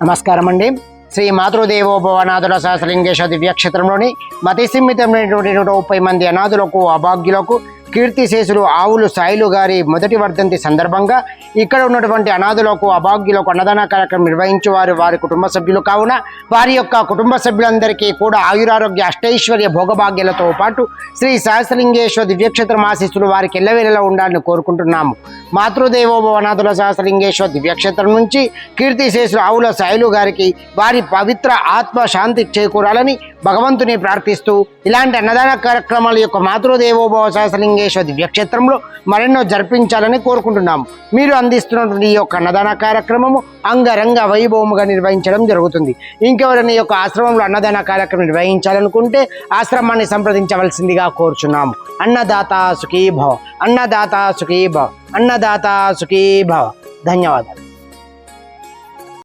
నమస్కారం అండి శ్రీ మాతృదేవోపవనాథుల సహస్రలింగేశ్వర దివ్యక్షేత్రంలోని మతిసిమ్మితమైనటువంటి ముప్పై మంది అనాథులకు అభాగ్యులకు కీర్తిశేషులు ఆవులు సాయిలు గారి మొదటి వర్ధంతి సందర్భంగా ఇక్కడ ఉన్నటువంటి అనాథులకు అభాగ్యులకు అన్నదాన కార్యక్రమం నిర్వహించి వారు వారి కుటుంబ సభ్యులు కావున వారి యొక్క కుటుంబ సభ్యులందరికీ కూడా ఆయురారోగ్య అష్టైశ్వర్య భోగభాగ్యాలతో పాటు శ్రీ సహస్రలింగేశ్వర దివ్యక్షేత్రం ఆశీస్సులు వారికి ఎల్లవేళలా ఉండాలని కోరుకుంటున్నాము. మాతృదేవోభవనాథుల సహస్రలింగేశ్వర దివ్యక్షేత్రం నుంచి కీర్తిశేషులు ఆవుల సాయిలు గారికి వారి పవిత్ర ఆత్మ శాంతి చేకూరాలని భగవంతుని ప్రార్థిస్తూ ఇలాంటి అన్నదాన కార్యక్రమాల యొక్క మాతృదేవోభవ సహస్రలింగేశ్వర దివ్యక్షేత్రంలో మరెన్నో జరిపించాలని కోరుకుంటున్నాము. మీరు అందిస్తున్నటువంటి ఈ యొక్క అన్నదాన కార్యక్రమము అంగరంగ వైభవముగా నిర్వహించడం జరుగుతుంది. ఇంకెవరైనా ఈ యొక్క ఆశ్రమంలో అన్నదాన కార్యక్రమం నిర్వహించాలనుకుంటే ఆశ్రమాన్ని సంప్రదించవలసిందిగా కోరుచున్నాము. అన్నదాత సుఖీభవ అన్నదాత సుఖీభవ అన్నదాత సుఖీభవ. ధన్యవాదాలు.